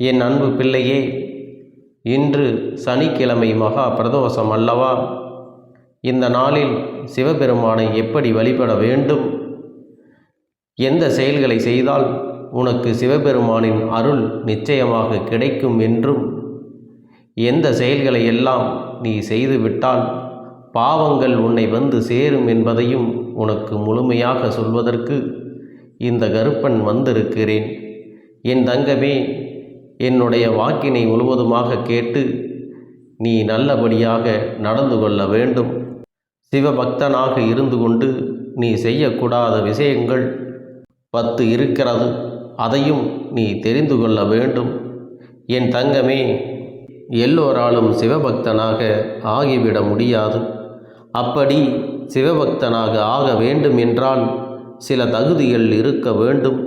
என் அன்பு பிள்ளையே இன்று சனிக்கிழமை மகா பிரதோஷம் அல்லவா? இந்த நாளில் சிவபெருமானை எப்படி வழிபட வேண்டும்? எந்த செயல்களை செய்தால் உனக்கு சிவபெருமானின் அருள் நிச்சயமாக கிடைக்கும் என்றும் எந்த செயல்களை எல்லாம் நீ செய்துவிட்டால் பாவங்கள் உன்னை வந்து சேரும் என்பதையும் உனக்கு முழுமையாக சொல்வதற்கு இந்த கருப்பன் வந்திருக்கிறேன். என் தங்கமே என்னுடைய வாக்கினை முழுவதுமாக கேட்டு நீ நல்லபடியாக நடந்து கொள்ள வேண்டும். சிவபக்தனாக இருந்து கொண்டு நீ செய்யக்கூடாத விஷயங்கள் பத்து இருக்கிறது. அதையும் நீ தெரிந்து கொள்ள வேண்டும். என் தங்கமே எல்லோராலும் சிவபக்தனாக ஆகிவிட முடியாது. அப்படி சிவபக்தனாக ஆக வேண்டும் என்றால் சில தகுதிகள் இருக்க வேண்டும்.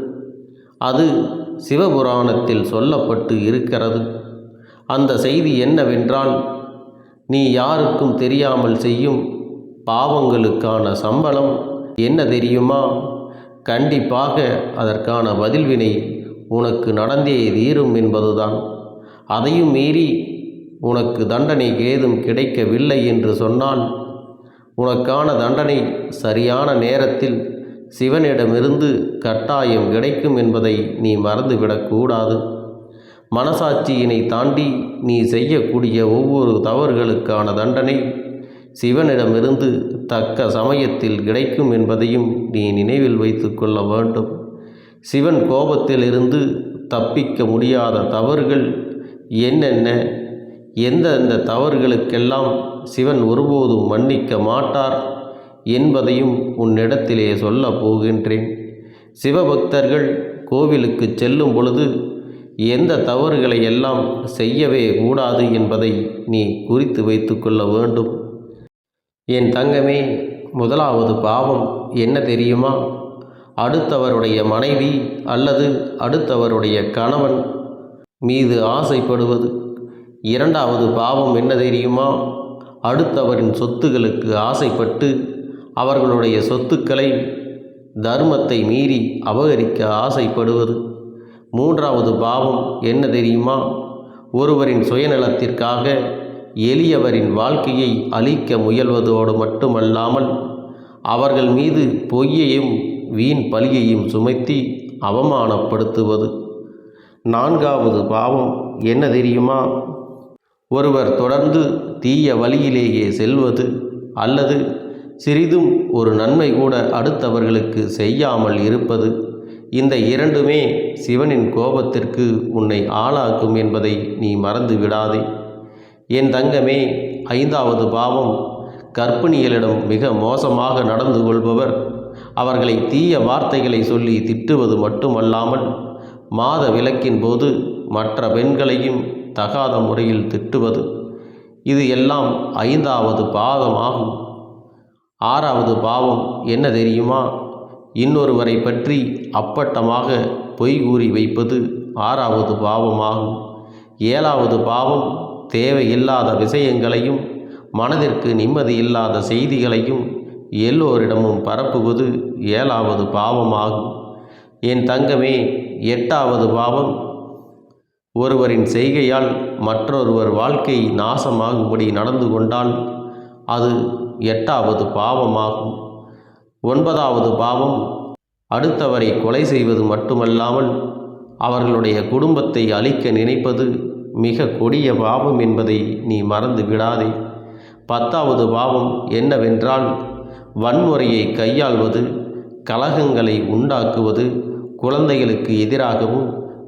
அது சிவபுராணத்தில் சொல்லப்பட்டு இருக்கிறது. அந்த செய்தி என்னவென்றால் நீ யாருக்கும் தெரியாமல் செய்யும் பாவங்களுக்கான சம்பளம் என்ன தெரியுமா? கண்டிப்பாக அதற்கான பதில்வினை உனக்கு நடந்தே தீரும் என்பதுதான். அதையும் மீறி உனக்கு தண்டனை ஏதும் கிடைக்கவில்லை என்று சொன்னால் உனக்கான தண்டனை சரியான நேரத்தில் சிவனிடமிருந்து கட்டாயம் கிடைக்கும் என்பதை நீ மறந்துவிடக்கூடாது மனசாட்சியினை தாண்டி நீ செய்யக்கூடிய ஒவ்வொரு தவறுகளுக்கான தண்டனை சிவனிடமிருந்து தக்க சமயத்தில் கிடைக்கும் என்பதையும் நீ நினைவில் வைத்து கொள்ள வேண்டும். சிவன் கோபத்திலிருந்து தப்பிக்க முடியாத தவறுகள் என்னென்ன? எந்தெந்த தவறுகளுக்கெல்லாம் சிவன் ஒருபோதும் மன்னிக்க மாட்டார்? என்பதையும் உன்னிடத்திலே சொல்லப் போகின்றேன் சிவபக்தர்கள் கோவிலுக்கு செல்லும் பொழுது எந்த தவறுகளை எல்லாம் செய்யவே கூடாது என்பதை நீ குறித்து வைத்து கொள்ள வேண்டும். என் தங்கமே முதலாவது பாவம் என்ன தெரியுமா? அடுத்தவருடைய மனைவி அல்லது அடுத்தவருடைய கணவன் மீது ஆசைப்படுவது. இரண்டாவது பாவம் என்ன தெரியுமா? அடுத்தவரின் சொத்துகளுக்கு ஆசைப்பட்டு அவர்களுடைய சொத்துக்களை தர்மத்தை மீறி அபகரிக்க ஆசைப்படுவது. மூன்றாவது பாவம் என்ன தெரியுமா? ஒருவரின் சுயநலத்திற்காக எளியவரின் வாழ்க்கையை அழிக்க முயல்வதோடு மட்டுமல்லாமல் அவர்கள் மீது பொய்யையும் வீண் பழியையும் சுமத்தி அவமானப்படுத்துவது. நான்காவது பாவம் என்ன தெரியுமா? ஒருவர் தொடர்ந்து தீய வழியிலேயே செல்வது அல்லது சிறிதும் ஒரு நன்மை கூட அடுத்தவர்களுக்கு செய்யாமல் இருப்பது. இந்த இரண்டுமே சிவனின் கோபத்திற்கு உன்னை ஆளாக்கும் என்பதை நீ மறந்து விடாதே. என் தங்கமே ஐந்தாவது பாவம். கர்ப்பிணிகளிடம் மிக மோசமாக நடந்து கொள்பவர். அவர்களை தீய வார்த்தைகளை சொல்லி திட்டுவது மட்டுமல்லாமல் மாத விலக்கின் போது மற்ற பெண்களையும் தகாத முறையில் திட்டுவது. இது எல்லாம் ஐந்தாவது பாகமாகும் ஆறாவது பாவம் என்ன தெரியுமா? இன்னொருவரை பற்றி அப்பட்டமாக பொய் கூறி வைப்பது ஆறாவது பாவமாகும். ஏழாவது பாவம் தேவையில்லாத விஷயங்களையும் மனதிற்கு நிம்மதி இல்லாத செய்திகளையும் எல்லோரிடமும் பரப்புவது ஏழாவது பாவமாகும். என் தங்கமே எட்டாவது பாவம் ஒருவரின் செய்கையால் மற்றொருவர் வாழ்க்கை நாசமாகும்படி நடந்து கொண்டால் அது எட்டாவது பாவமாகும். ஒன்பதாவது பாவம் அடுத்தவரை கொலை செய்வது மட்டுமல்லாமல் அவர்களுடைய குடும்பத்தை அழிக்க நினைப்பது மிக கொடிய பாவம் என்பதை நீ மறந்து விடாதே. பத்தாவது பாவம் என்னவென்றால் வன்முறையை கையாள்வது கலகங்களை உண்டாக்குவது குழந்தைகளுக்கு எதிராகவும்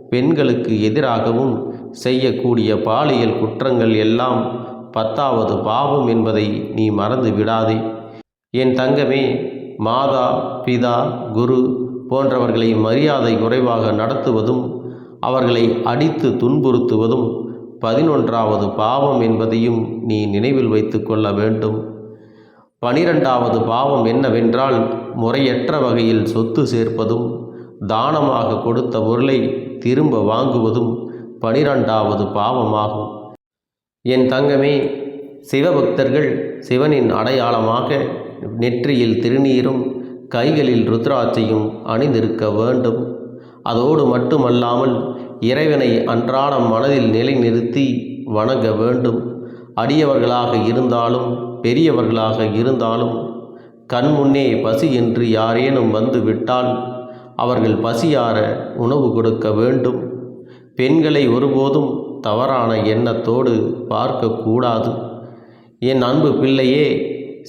பெண்களுக்கு எதிராகவும் செய்யக்கூடிய பாலியல் குற்றங்கள் எல்லாம் பத்தாவது பாவம் என்பதை நீ மறந்து விடாதே. என் தங்கமே மாதா பிதா குரு போன்றவர்களை மரியாதை குறைவாக நடத்துவதும் அவர்களை அடித்து துன்புறுத்துவதும் பதினொன்றாவது பாவம் என்பதையும் நீ நினைவில் வைத்து கொள்ள வேண்டும். பனிரெண்டாவது பாவம் என்னவென்றால் முறையற்ற வகையில் சொத்து சேர்ப்பதும் தானமாக கொடுத்த பொருளை திரும்ப வாங்குவதும் பனிரெண்டாவது பாவமாகும். என் தங்கமே சிவபக்தர்கள் சிவனின் அடையாளமாக நெற்றியில் திருநீரும் கைகளில் ருத்ராட்சையும் அணிந்திருக்க வேண்டும். அதோடு மட்டுமல்லாமல் இறைவனை அன்றாடம் மனதில் நிலைநிறுத்தி வணங்க வேண்டும். அடியவர்களாக இருந்தாலும் பெரியவர்களாக இருந்தாலும் கண்முன்னே பசி என்று யாரேனும் வந்து விட்டால் அவர்கள் பசியார உணவு கொடுக்க வேண்டும். பெண்களை ஒருபோதும் தவறான எண்ணத்தோடு பார்க்கக்கூடாது. என் அன்பு பிள்ளையே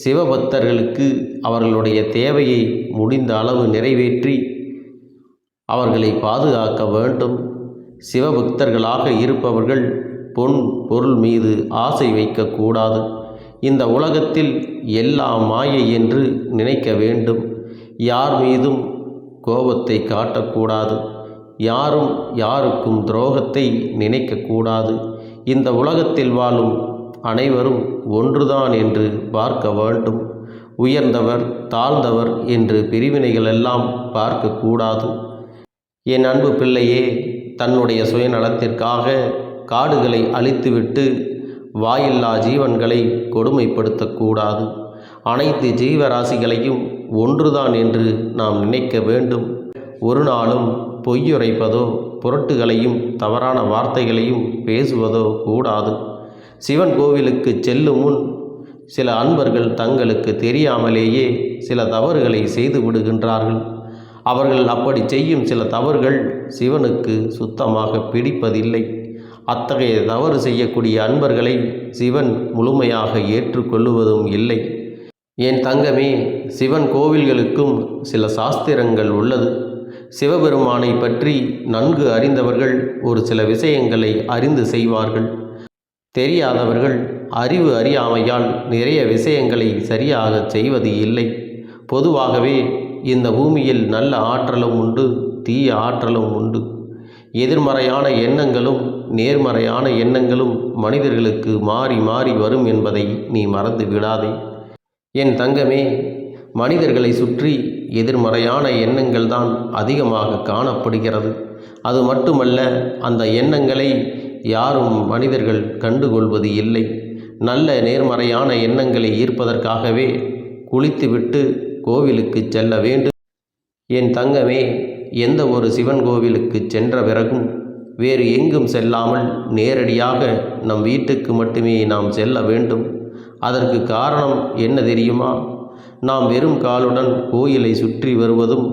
சிவபக்தர்களுக்கு அவர்களுடைய தேவையை முடிந்த அளவு நிறைவேற்றி அவர்களை பாதுகாக்க வேண்டும். சிவபக்தர்களாக இருப்பவர்கள் பொன் பொருள் மீது ஆசை வைக்கக்கூடாது. இந்த உலகத்தில் எல்லாம் மாயை என்று நினைக்க வேண்டும். யார் மீதும் கோபத்தை காட்டக்கூடாது. யாரும் யாருக்கும் துரோகத்தை நினைக்கக்கூடாது. இந்த உலகத்தில் வாழும் அனைவரும் ஒன்றுதான் என்று பார்க்க வேண்டும். உயர்ந்தவர் தாழ்ந்தவர் என்று பிரிவினைகளெல்லாம் பார்க்கக்கூடாது. என் அன்பு பிள்ளையே தன்னுடைய சுயநலத்திற்காக காடுகளை அழித்துவிட்டு வாயில்லா ஜீவன்களை கொடுமைப்படுத்தக்கூடாது. அனைத்து ஜீவராசிகளையும் ஒன்றுதான் என்று நாம் நினைக்க வேண்டும். ஒரு நாளும் பொய்யுரைப்பதோ புரட்டுகளையும் தவறான வார்த்தைகளையும் பேசுவதோ கூடாது. சிவன் கோவிலுக்கு செல்லும் முன் சில அன்பர்கள் தங்களுக்கு தெரியாமலேயே சில தவறுகளை செய்து விடுகின்றார்கள். அவர்கள் அப்படி செய்யும் சில தவறுகள் சிவனுக்கு சுத்தமாக பிடிப்பதில்லை. அத்தகைய தவறு செய்யக்கூடிய அன்பர்களை சிவன் முழுமையாக ஏற்றுக்கொள்ளுவதும் இல்லை. என் தங்கமே சிவன் கோவில்களுக்கும் சில சாஸ்திரங்கள் உள்ளது. சிவபெருமானை பற்றி நன்கு அறிந்தவர்கள் ஒரு சில விஷயங்களை அறிந்து செய்வார்கள். தெரியாதவர்கள் அறிவு அறியாமையால் நிறைய விஷயங்களை சரியாக செய்வது இல்லை. பொதுவாகவே இந்த பூமியில் நல்ல ஆற்றலும் உண்டு தீய ஆற்றலும் உண்டு. எதிர்மறையான எண்ணங்களும் நேர்மறையான எண்ணங்களும் மனிதர்களுக்கு மாறி மாறி வரும் என்பதை நீ மறந்து விடாதே என் தங்கமே மனிதர்களை சுற்றி எதிர்மறையான எண்ணங்கள் தான் அதிகமாக காணப்படுகிறது. அது மட்டுமல்ல அந்த எண்ணங்களை யாரும் மனிதர்கள் கண்டுகொள்வது இல்லை. நல்ல நேர்மறையான எண்ணங்களை ஈர்ப்பதற்காகவே குளித்துவிட்டு கோவிலுக்கு செல்ல வேண்டும். என் தங்கமே எந்த ஒரு சிவன் கோவிலுக்கு சென்ற பிறகும் வேறு எங்கும் செல்லாமல் நேரடியாக நம் வீட்டுக்கு மட்டுமே நாம் செல்ல வேண்டும். அதற்கு காரணம் என்ன தெரியுமா? நாம் வெறும் காலுடன் கோயிலை சுற்றி வருவதும்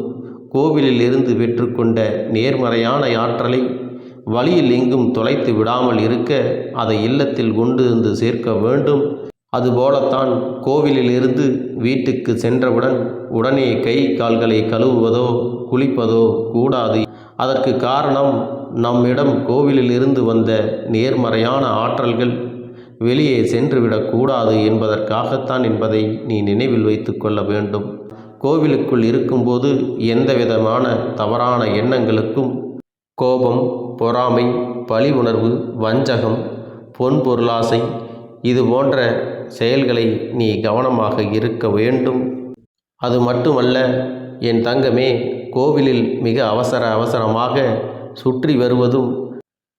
கோவிலில் இருந்து பெற்றுக்கொண்ட நேர்மறையான ஆற்றலை வழியில் எங்கும் தொலைத்து விடாமல் இருக்க அதை இல்லத்தில் கொண்டு வந்து சேர்க்க வேண்டும். அதுபோலத்தான் கோவிலில் இருந்து வீட்டுக்கு சென்றவுடன் உடனே கை கால்களை கழுவுவதோ குளிப்பதோ கூடாது. அதற்கு காரணம் நம்மிடம் கோவிலில் இருந்து வந்த நேர்மறையான ஆற்றல்கள் வெளியே சென்றுவிடக்கூடாது என்பதற்காகத்தான் என்பதை நீ நினைவில் வைத்து கொள்ள வேண்டும். கோவிலுக்குள் இருக்கும்போது எந்தவிதமான தவறான எண்ணங்களுக்கும் கோபம் பொறாமை பழி உணர்வு வஞ்சகம் பொன் பொருளாசை இது போன்ற செயல்களை நீ கவனமாக இருக்க வேண்டும். அது மட்டுமல்ல என் தங்கமே கோவிலில் மிக அவசர அவசரமாக சுற்றி வருவதும்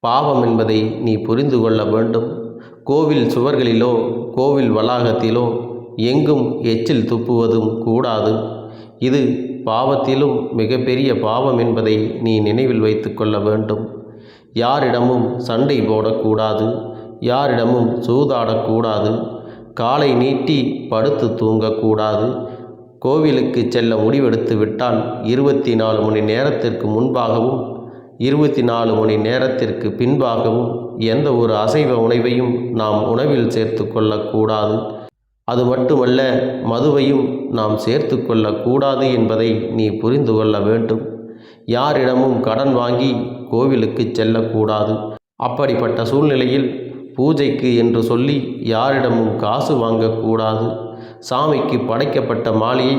பாவம் என்பதை நீ புரிந்து கொள்ள வேண்டும். கோவில் சுவர்களிலோ கோவில் வளாகத்திலோ எங்கும் எச்சில் துப்புவதும் கூடாது. இது பாவத்திலும் மிகப்பெரிய பாவம் என்பதை நீ நினைவில் வைத்து கொள்ள வேண்டும். யாரிடமும் சண்டை போடக்கூடாது. யாரிடமும் சூதாடக்கூடாது. காலை நீட்டி படுத்து தூங்கக்கூடாது. கோவிலுக்கு செல்ல முடிவெடுத்து விட்டால் இருபத்தி நாலு மணி நேரத்திற்கு முன்பாகவும் இருபத்தி நாலு மணி நேரத்திற்கு பின்பாகவும் எந்த ஒரு அசைவ உணவையும் நாம் உணவில் சேர்த்து கொள்ளக்கூடாது. அது மட்டுமல்ல மதுவையும் நாம் சேர்த்து கொள்ளக்கூடாது என்பதை நீ புரிந்து கொள்ள வேண்டும். யாரிடமும் கடன் வாங்கி கோவிலுக்கு செல்லக்கூடாது. அப்படிப்பட்ட சூழ்நிலையில் பூஜைக்கு என்று சொல்லி யாரிடமும் காசு வாங்கக்கூடாது. சாமிக்கு படைக்கப்பட்ட மாலையை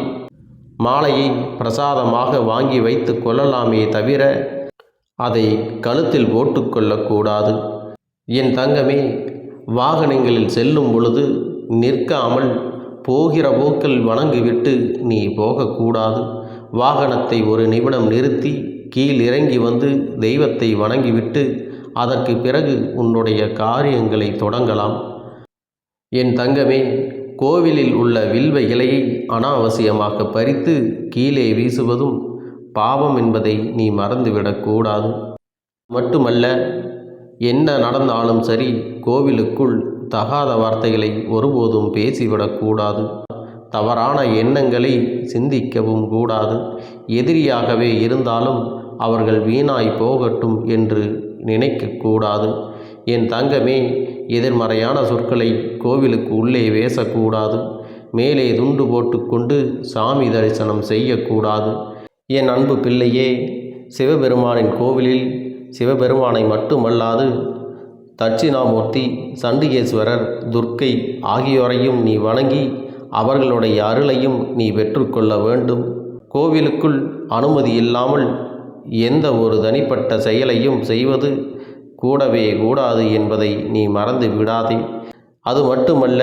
மாலையை பிரசாதமாக வாங்கி வைத்து கொள்ளலாமே தவிர அதை கழுத்தில் போட்டுக்கொள்ளக்கூடாது என் தங்கமே வாகனங்களில் செல்லும் பொழுது நிற்காமல் போகிற போக்கில் வணங்கிவிட்டு நீ போகக்கூடாது. வாகனத்தை ஒரு நிமிடம் நிறுத்தி கீழ் இறங்கி வந்து தெய்வத்தை வணங்கிவிட்டு அதற்கு பிறகு உன்னுடைய காரியங்களை தொடங்கலாம். என் தங்கமே கோவிலில் உள்ள வில்வ இலையை அனாவசியமாக பறித்து கீழே வீசுவதும் பாவம் என்பதை நீ மறந்துவிடக்கூடாது. மட்டுமல்ல என்ன நடந்தாலும் சரி கோவிலுக்குள் தகாத வார்த்தைகளை ஒருபோதும் பேசிவிடக்கூடாது தவறான எண்ணங்களை சிந்திக்கவும் கூடாது. எதிரியாகவே இருந்தாலும் அவர்கள் வீணாய் போகட்டும் என்று நினைக்கக்கூடாது என் தங்கமே எதிர்மறையான சொற்களை கோவிலுக்கு உள்ளே பேசக்கூடாது. மேலே துண்டு போட்டுக்கொண்டு சாமி தரிசனம் செய்யக்கூடாது. என் அன்பு பிள்ளையே சிவபெருமானின் கோவிலில் சிவபெருமானை மட்டுமல்லாது தட்சிணாமூர்த்தி சண்டிகேஸ்வரர் துர்க்கை ஆகியோரையும் நீ வணங்கி அவர்களுடைய அருளையும் நீ பெற்றுக்கொள்ள வேண்டும். கோவிலுக்குள் அனுமதி இல்லாமல் எந்த ஒரு தனிப்பட்ட செயலையும் செய்வது கூடவே கூடாது என்பதை நீ மறந்து விடாதே. அது மட்டுமல்ல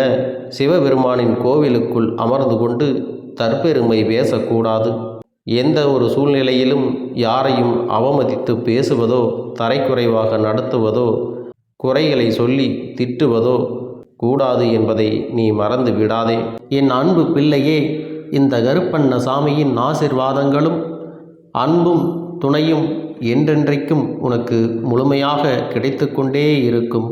சிவபெருமானின் கோவிலுக்குள் அமர்ந்து கொண்டு தற்பெருமை பேசக்கூடாது. எந்த ஒரு சூழ்நிலையிலும் யாரையும் அவமதித்து பேசுவதோ தரைக்குறைவாக நடத்துவதோ குறைகளை சொல்லி திட்டுவதோ கூடாது என்பதை நீ மறந்து விடாதே. என் அன்பு பிள்ளையே இந்த கருப்பண்ண சாமியின் ஆசிர்வாதங்களும் அன்பும் துணையும் என்றென்றைக்கும் உனக்கு முழுமையாக கிடைத்து கொண்டே இருக்கும்.